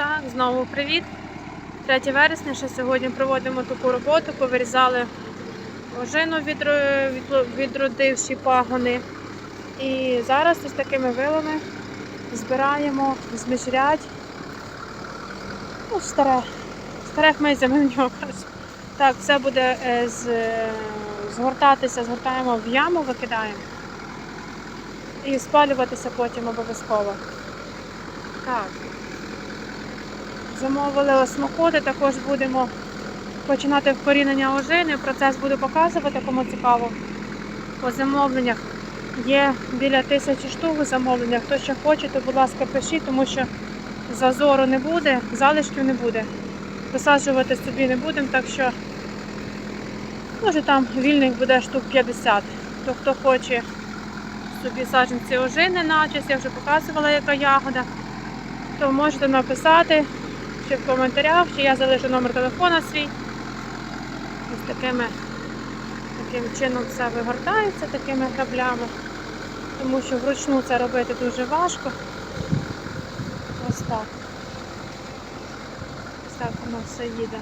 Так, знову привіт. 3 вересня, ще сьогодні проводимо таку роботу, повирізали ожину, відродивші пагони. І зараз ось такими вилами збираємо зміжрядь. Ну, старе, старе хмизя ми в нього кажемо. Так, все буде е, з, е, згортатися, згортаємо в яму, викидаємо. І спалюватися потім обов'язково. Так. Замовили осмоходи, також будемо починати вкорінення ожини. Процес буду показувати, кому цікаво. По замовленнях є біля тисячі штук замовлення. Хто ще хоче, то будь ласка, пишіть, тому що зазору не буде, залишків не буде. Висаджувати собі не будемо, так що може там вільних буде штук 50. То хто хоче собі саджанці ожини начис, я вже показувала, яка ягода, то можете написати чи в коментарях, чи я залишу номер телефона свій. Ось такими, таким чином все вигортається такими граблями, тому що вручну це робити дуже важко. Ось так. Ось так воно все їде.